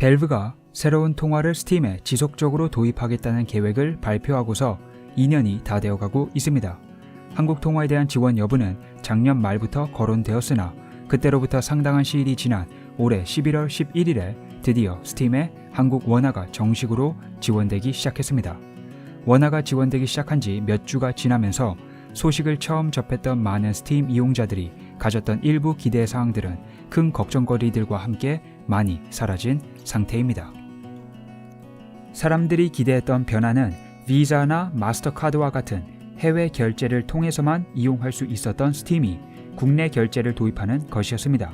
벨브가 새로운 통화를 스팀에 지속적으로 도입하겠다는 계획을 발표하고서 2년이 다 되어가고 있습니다. 한국 통화에 대한 지원 여부는 작년 말부터 거론되었으나 그때로부터 상당한 시일이 지난 올해 11월 11일에 드디어 스팀에 한국 원화가 정식으로 지원되기 시작했습니다. 원화가 지원되기 시작한 지 몇 주가 지나면서 소식을 처음 접했던 많은 스팀 이용자들이 가졌던 일부 기대 사항들은 큰 걱정거리들과 함께 많이 사라진 상태입니다. 사람들이 기대했던 변화는 비자나 마스터카드와 같은 해외 결제를 통해서만 이용할 수 있었던 스팀이 국내 결제를 도입하는 것이었습니다.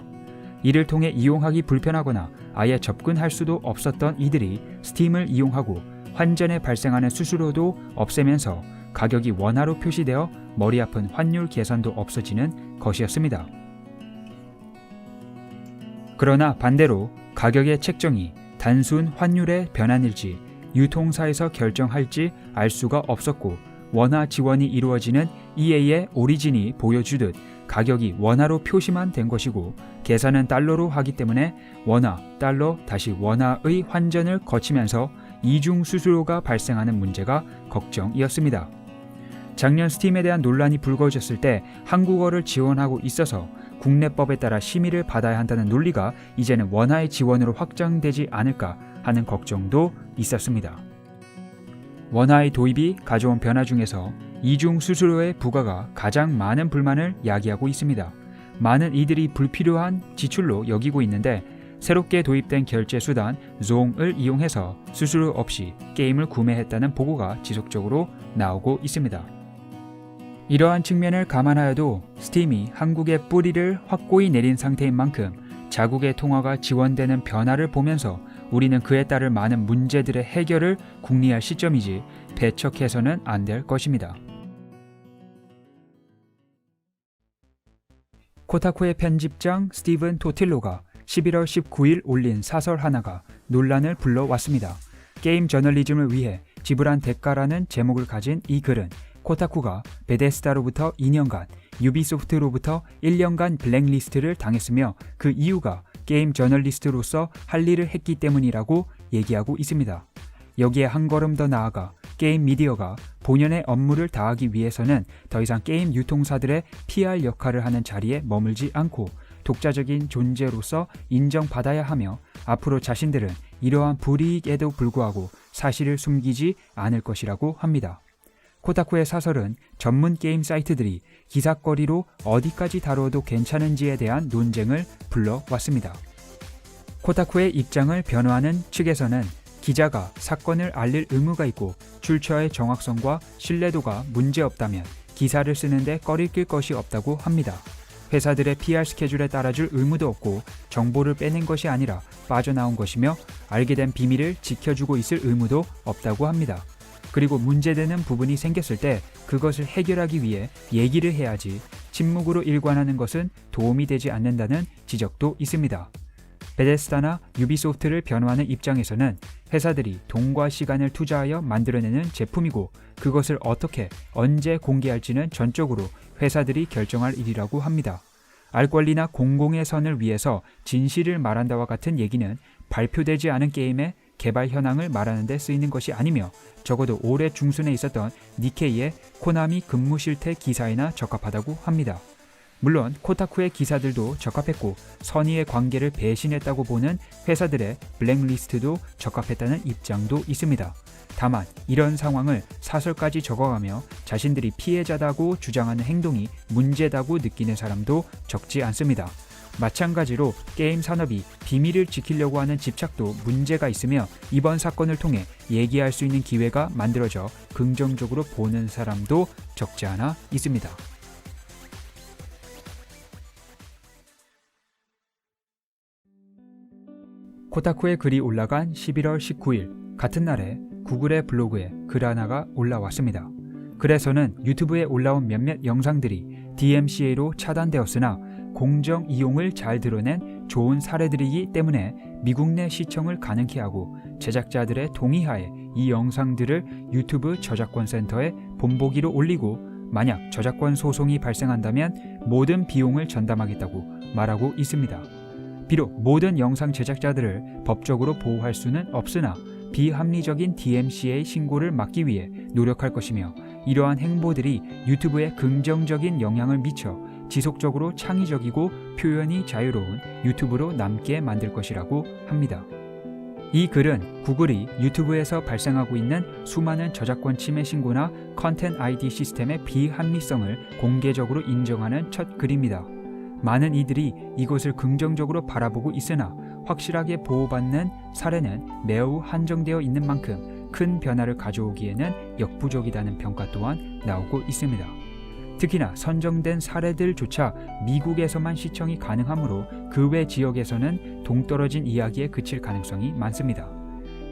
이를 통해 이용하기 불편하거나 아예 접근할 수도 없었던 이들이 스팀을 이용하고 환전에 발생하는 수수료도 없애면서 가격이 원화로 표시되어 머리 아픈 환율 계산도 없어지는 것이었습니다. 그러나 반대로 가격의 책정이 단순 환율의 변환일지 유통사에서 결정할지 알 수가 없었고 원화 지원이 이루어지는 EA의 오리진이 보여주듯 가격이 원화로 표시만 된 것이고 계산은 달러로 하기 때문에 원화, 달러, 다시 원화의 환전을 거치면서 이중 수수료가 발생하는 문제가 걱정이었습니다. 작년 스팀에 대한 논란이 불거졌을 때 한국어를 지원하고 있어서 국내법에 따라 심의를 받아야 한다는 논리가 이제는 원화의 지원으로 확장되지 않을까 하는 걱정도 있었습니다. 원화의 도입이 가져온 변화 중에서 이중 수수료의 부과가 가장 많은 불만을 야기하고 있습니다. 많은 이들이 불필요한 지출로 여기고 있는데 새롭게 도입된 결제 수단 종을 이용해서 수수료 없이 게임을 구매했다는 보고가 지속적으로 나오고 있습니다. 이러한 측면을 감안하여도 스팀이 한국의 뿌리를 확고히 내린 상태인 만큼 자국의 통화가 지원되는 변화를 보면서 우리는 그에 따른 많은 문제들의 해결을 궁리할 시점이지 배척해서는 안 될 것입니다. 코타쿠의 편집장 스티븐 토틸로가 11월 19일 올린 사설 하나가 논란을 불러왔습니다. 게임 저널리즘을 위해 지불한 대가라는 제목을 가진 이 글은 코타쿠가 베데스다로부터 2년간 유비소프트로부터 1년간 블랙리스트를 당했으며 그 이유가 게임 저널리스트로서 할 일을 했기 때문이라고 얘기하고 있습니다. 여기에 한 걸음 더 나아가 게임 미디어가 본연의 업무를 다하기 위해서는 더 이상 게임 유통사들의 PR 역할을 하는 자리에 머물지 않고 독자적인 존재로서 인정받아야 하며 앞으로 자신들은 이러한 불이익에도 불구하고 사실을 숨기지 않을 것이라고 합니다. 코타쿠의 사설은 전문 게임 사이트들이 기사거리로 어디까지 다뤄도 괜찮은지에 대한 논쟁을 불러왔습니다. 코타쿠의 입장을 변호하는 측에서는 기자가 사건을 알릴 의무가 있고 출처의 정확성과 신뢰도가 문제없다면 기사를 쓰는데 꺼리 낄 것이 없다고 합니다. 회사들의 PR 스케줄에 따라줄 의무도 없고 정보를 빼낸 것이 아니라 빠져나온 것이며 알게 된 비밀을 지켜주고 있을 의무도 없다고 합니다. 그리고 문제되는 부분이 생겼을 때 그것을 해결하기 위해 얘기를 해야지 침묵으로 일관하는 것은 도움이 되지 않는다는 지적도 있습니다. 베데스다나 유비소프트를 변호하는 입장에서는 회사들이 돈과 시간을 투자하여 만들어내는 제품이고 그것을 어떻게 언제 공개할지는 전적으로 회사들이 결정할 일이라고 합니다. 알 권리나 공공의 선을 위해서 진실을 말한다와 같은 얘기는 발표되지 않은 게임의 개발 현황을 말하는 데 쓰이는 것이 아니며 적어도 올해 중순에 있었던 니케이의 코나미 근무 실태 기사에나 적합하다고 합니다. 물론 코타쿠의 기사들도 적합했고 선의의 관계를 배신했다고 보는 회사들의 블랙리스트도 적합했다는 입장도 있습니다. 다만 이런 상황을 사설까지 적어가며 자신들이 피해자다고 주장하는 행동이 문제다고 느끼는 사람도 적지 않습니다. 마찬가지로 게임 산업이 비밀을 지키려고 하는 집착도 문제가 있으며 이번 사건을 통해 얘기할 수 있는 기회가 만들어져 긍정적으로 보는 사람도 적지 않아 있습니다. 코타쿠의 글이 올라간 11월 19일 같은 날에 구글의 블로그에 글 하나가 올라왔습니다. 글에서는 유튜브에 올라온 몇몇 영상들이 DMCA로 차단되었으나 공정 이용을 잘 드러낸 좋은 사례들이기 때문에 미국 내 시청을 가능케 하고 제작자들의 동의하에 이 영상들을 유튜브 저작권 센터에 본보기로 올리고 만약 저작권 소송이 발생한다면 모든 비용을 전담하겠다고 말하고 있습니다. 비록 모든 영상 제작자들을 법적으로 보호할 수는 없으나 비합리적인 DMCA 신고를 막기 위해 노력할 것이며 이러한 행보들이 유튜브에 긍정적인 영향을 미쳐 지속적으로 창의적이고 표현이 자유로운 유튜브로 남게 만들 것이라고 합니다. 이 글은 구글이 유튜브에서 발생하고 있는 수많은 저작권 침해 신고나 컨텐트 ID 시스템의 비합리성을 공개적으로 인정하는 첫 글입니다. 많은 이들이 이것을 긍정적으로 바라보고 있으나 확실하게 보호받는 사례는 매우 한정되어 있는 만큼 큰 변화를 가져오기에는 역부족이라는 평가 또한 나오고 있습니다. 특히나 선정된 사례들조차 미국에서만 시청이 가능하므로 그 외 지역에서는 동떨어진 이야기에 그칠 가능성이 많습니다.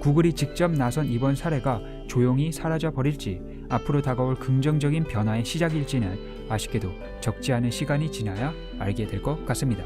구글이 직접 나선 이번 사례가 조용히 사라져 버릴지 앞으로 다가올 긍정적인 변화의 시작일지는 아쉽게도 적지 않은 시간이 지나야 알게 될 것 같습니다.